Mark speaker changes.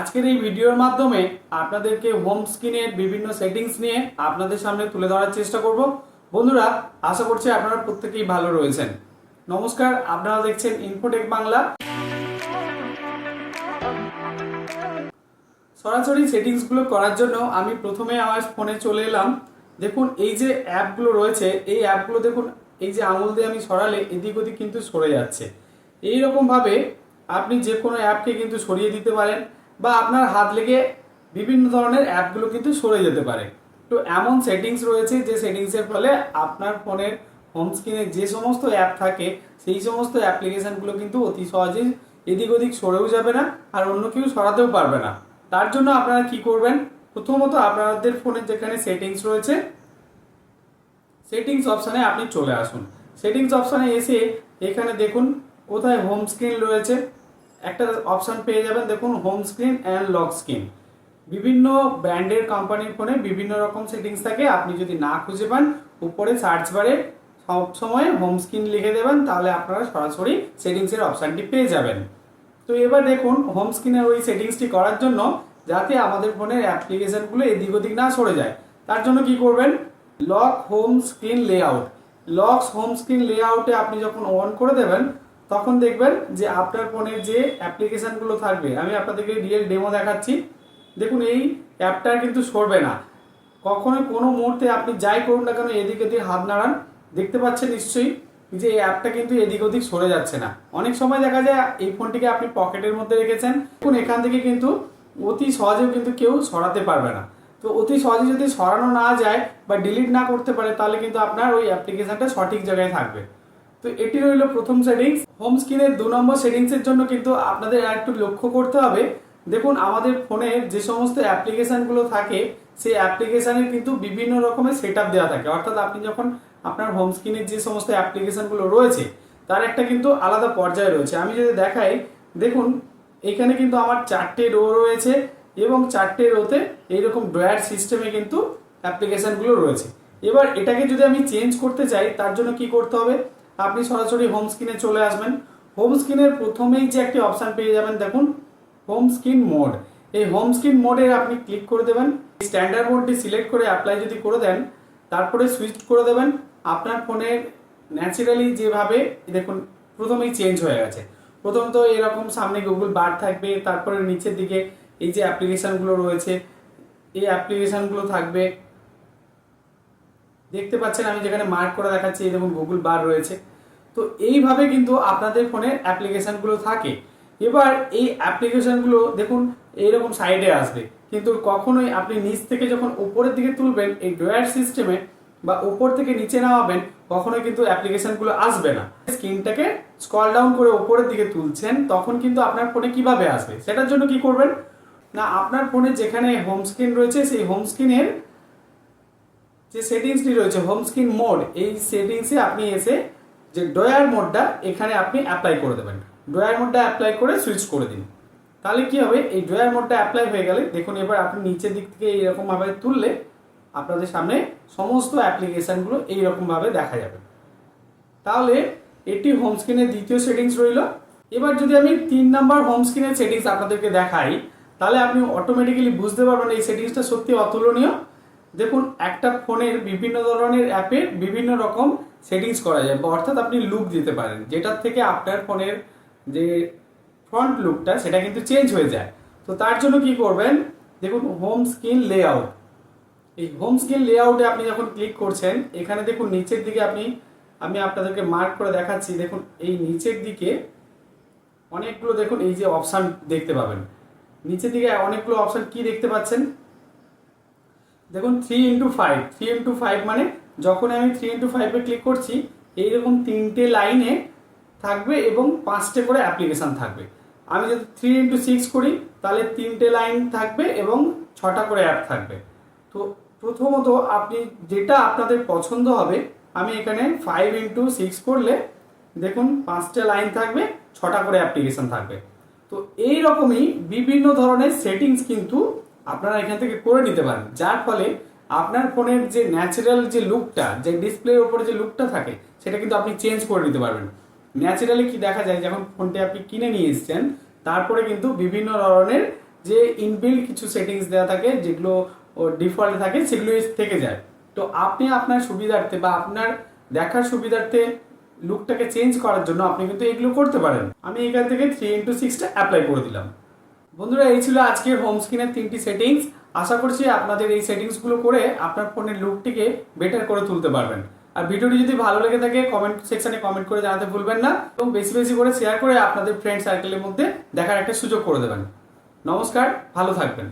Speaker 1: আজকের এই ভিডিওর মাধ্যমে আপনাদেরকে হোম স্ক্রিনের বিভিন্ন সেটিংস নিয়ে আপনাদের সামনে তুলে ধরার চেষ্টা করব। বন্ধুরা, আশা করছি আপনারা প্রত্যেকেই ভালো রয়েছেন। নমস্কার, আপনারা দেখছেন ইনফোটেক বাংলা। সরাসরি সেটিংসগুলো করার জন্য আমি প্রথমে আমার ফোনে চলে এলাম। দেখুন, এই যে অ্যাপগুলো রয়েছে, এই অ্যাপগুলো দেখুন, এই যে আঙুল দিয়ে আমি সরালে এদিক ওদিক কিন্তু সরে যাচ্ছে। এই রকমভাবে আপনি যে কোনো অ্যাপকে কিন্তু সরিয়ে দিতে পারেন। বা আপনার হাত লেগে বিভিন্ন ধরনের অ্যাপগুলো কিন্তু সরে যেতে পারে। তো এমন সেটিংস রয়েছে যে সেটিংসের ফলে আপনার ফোনের হোম স্ক্রিনে যে সমস্ত অ্যাপ থাকে, সেই সমস্ত অ্যাপ্লিকেশনগুলো কিন্তু অতি সহজেই এদিক ওদিক সরেও যাবে না আর অন্য কেউ সরাতেও পারবে না। তার জন্য আপনারা কি করবেন? প্রথমত আপনাদের ফোনের যেখানে সেটিংস রয়েছে সেটিংস অপশানে আপনি চলে আসুন। সেটিংস অপশানে এসে এখানে দেখুন, কোথায় হোম স্ক্রিন রয়েছে? একটা অপশান পেয়ে যাবেন, দেখুন home screen and lock screen বিভিন্ন ব্র্যান্ডের কোম্পানির ফোনে বিভিন্ন রকম সেটিংস থাকে, আপনি যদি না খুঁজে পান, উপরে সার্চ বারে সব সময় হোম স্ক্রিন লিখে দেবেন, তাহলে আপনারা সরাসরি সেটিংসের অপশানটি পেয়ে যাবেন। তো এবার দেখুন হোম স্ক্রিনের ওই সেটিংসটি করার জন্য, যাতে আমাদের ফোনের অ্যাপ্লিকেশনগুলো এদিক ওদিক না সরে যায়। তার জন্য কি করবেন? Lock home screen layout locks home screen লেআউটে আপনি যখন অন করে দেবেন তখন দেখবেন যে আপনার ফোনের যে অ্যাপ্লিকেশনগুলো থাকবে, আমি আপনাদেরকে রিয়েল ডেমো দেখাচ্ছি। দেখুন, এই অ্যাপটার কিন্তু সরবে না। কখনো কোনো মুহূর্তে আপনি যাই করুন না কেন, এদিক ওদিক হাত নাড়ান। দেখতে পাচ্ছেন নিশ্চয়ই যে এই অ্যাপটা কিন্তু এদিক ওদিক সরে যাচ্ছে না। অনেক সময় দেখা যায় এই ফোনটিকে আপনি পকেটের মধ্যে রেখেছেন। দেখুন, এখান থেকে কিন্তু অতি সহজেও কিন্তু কেউ সরাতে পারবে না। তো অতি সহজে যদি সরানো না যায় বা ডিলিট না করতে পারে, তাহলে কিন্তু আপনার ওই অ্যাপ্লিকেশনটা সঠিক জায়গায় থাকবে। তো এটি রইল প্রথম সেটিংস হোম স্ক্রিনের দু নম্বর সেটিংসের জন্য কিন্তু আপনাদের আর একটু লক্ষ্য করতে হবে। দেখুন, আমাদের ফোনে যে সমস্ত অ্যাপ্লিকেশনগুলো থাকে, সেই অ্যাপ্লিকেশনের কিন্তু বিভিন্ন রকমের সেট দেওয়া থাকে। অর্থাৎ আপনি যখন আপনার হোম স্ক্রিনের যে সমস্ত অ্যাপ্লিকেশনগুলো রয়েছে, তার একটা কিন্তু আলাদা পর্যায়ে রয়েছে। আমি যদি দেখাই, দেখুন, এখানে কিন্তু আমার চারটে রো রয়েছে এবং চারটে রোতে এইরকম ড্রয়ার সিস্টেমে কিন্তু অ্যাপ্লিকেশনগুলো রয়েছে। এবার এটাকে যদি আমি চেঞ্জ করতে চাই, তার জন্য কি করতে হবে? আপনি সরাসরি হোম স্ক্রিনে চলে আসবেন। হোম স্ক্রিনের প্রথমেই যে একটি অপশান পেয়ে যাবেন, দেখুন হোম স্ক্রিন মোড এই হোম স্ক্রিন মোডে আপনি ক্লিক করে দেবেন। স্ট্যান্ডার্ড মোডটি সিলেক্ট করে অ্যাপ্লাই যদি করে দেন, তারপরে সুইচ করে দেবেন। আপনার ফোনের ন্যাচারালি যেভাবে, দেখুন, প্রথমেই চেঞ্জ হয়ে গেছে। প্রথমত এরকম সামনে গুগল বার থাকবে, তারপরে নিচের দিকে এই যে অ্যাপ্লিকেশনগুলো রয়েছে, এই অ্যাপ্লিকেশনগুলো থাকবে। দেখতে পাচ্ছেন, আমি যেখানে মার্ক করে দেখাচ্ছি দেখুন গুগল বার রয়েছে। তো এইভাবে কিন্তু আপনাদের ফোনের অ্যাপ্লিকেশনগুলো থাকে। এবার এই অ্যাপ্লিকেশনগুলো দেখুন, এইরকম সাইডে আসবে। কিন্তু কখনোই আপনি নিচ থেকে যখন উপরের দিকে তুলবেন, এই ড্রয়ার সিস্টেমে বা উপর থেকে নিচে নামাবেন, কখনোই কিন্তু অ্যাপ্লিকেশনগুলো আসবে না। স্ক্রিনটাকে স্কল ডাউন করে উপরের দিকে তুলছেন, তখন কিন্তু আপনার ফোনে কীভাবে আসবে? সেটার জন্য কি করবেন? না, আপনার ফোনে যেখানে হোম স্ক্রিন রয়েছে, সেই হোম স্ক্রিনের যে সেটিংসটি রয়েছে হোম স্ক্রিন মোড এই সেটিংসে আপনি এসে যে ডয়ার মোডটা এখানে আপনি অ্যাপ্লাই করে দেবেন। ডয়ার মোডটা অ্যাপ্লাই করে সুইচ করে দিন। তাহলে কি হবে? এই ডয়ার মোডটা অ্যাপ্লাই হয়ে গেলে, দেখুন এবার আপনি নিচের দিক থেকে এইরকমভাবে তুললে, আপনাদের সামনে সমস্ত অ্যাপ্লিকেশানগুলো এইরকমভাবে দেখা যাবে। তাহলে এটি হোম স্ক্রিনের দ্বিতীয় সেটিংস রইল। এবার যদি আমি তিন নাম্বার হোম স্ক্রিনের সেটিংস আপনাদেরকে দেখাই, তাহলে আপনি অটোমেটিক্যালি বুঝতে পারবেন এই সেটিংসটা সত্যি অতুলনীয়। দেখুন, একটা ফোনের বিভিন্ন ধরনের অ্যাপে বিভিন্ন রকম সেটিংস করা যায় অর্থাৎ আপনি লুক দিতে পারেন, যেটার থেকে আপনার ফোনের যে ফ্রন্ট লুকটা, সেটা কিন্তু চেঞ্জ হয়ে যায়। তো তার জন্য কি করবেন, দেখুন, হোম স্ক্রিন লেআউট। এই হোম স্ক্রিন লেআউটে আপনি যখন ক্লিক করছেন, এখানে দেখুন, নিচের দিকে আপনি, আমি আপনাদেরকে মার্ক করে দেখাচ্ছি, দেখুন, এই নিচের দিকে অনেকগুলো, দেখুন, এই যে অপশান দেখতে পাবেন। নিচের দিকে অনেকগুলো অপশান কি দেখতে পাচ্ছেন? দেখুন three into five three into five মানে যখন আমি থ্রি ইন্টু ফাইভে ক্লিক করছি, এইরকম তিনটে লাইনে থাকবে এবং পাঁচটে করে অ্যাপ্লিকেশান থাকবে। আমি যদি থ্রি ইন্টু সিক্স করি, তাহলে তিনটে লাইন থাকবে এবং ছটা করে অ্যাপ থাকবে। তো প্রথমত আপনি যেটা আপনাদের পছন্দ হবে, আমি এখানে ফাইভ ইন্টু সিক্স করলে দেখুন, পাঁচটা লাইন থাকবে, ছটা করে অ্যাপ্লিকেশন থাকবে। তো এই রকমই বিভিন্ন ধরনের সেটিংস কিন্তু আপনারা এখান থেকে করে নিতে পারেন। যার ফলে আপনার ফোনের যে ন্যাচারাল যে লুকটা যে ডিসপ্লের উপরে যে লুকটা থাকে, সেটা কিন্তু আপনি চেঞ্জ করে নিতে পারবেন। ন্যাচারালি কি দেখা যায়, যখন ফোনটি আপনি কিনে নিয়ে এসছেন, তারপরে কিন্তু বিভিন্ন ধরনের যে ইনবিল্ড কিছু সেটিংস দেওয়া থাকে, যেগুলো ডিফল্ট থাকে সেগুলো থেকে যায়। তো আপনি আপনার সুবিধার্থে বা আপনার দেখার সুবিধার্থে লুকটাকে চেঞ্জ করার জন্য আপনি কিন্তু এগুলো করতে পারেন। আমি এখান থেকে থ্রি ইন্টু সিক্সটা অ্যাপ্লাই করে দিলাম। বন্ধুরা, এই ছিল আজকের হোম স্ক্রিনের তিনটি সেটিংস আশা করছি আপনাদের এই সেটিংসগুলো করে আপনার ফোনের লুকটিকে বেটার করে তুলতে পারবেন। আর ভিডিওটি যদি ভালো লেগে থাকে কমেন্ট সেকশনে কমেন্ট করে জানাতে ভুলবেন না এবং বেশি বেশি করে শেয়ার করে আপনাদের ফ্রেন্ড সার্কেলের মধ্যে দেখার একটা সুযোগ করে দেবেন। নমস্কার, ভালো থাকবেন।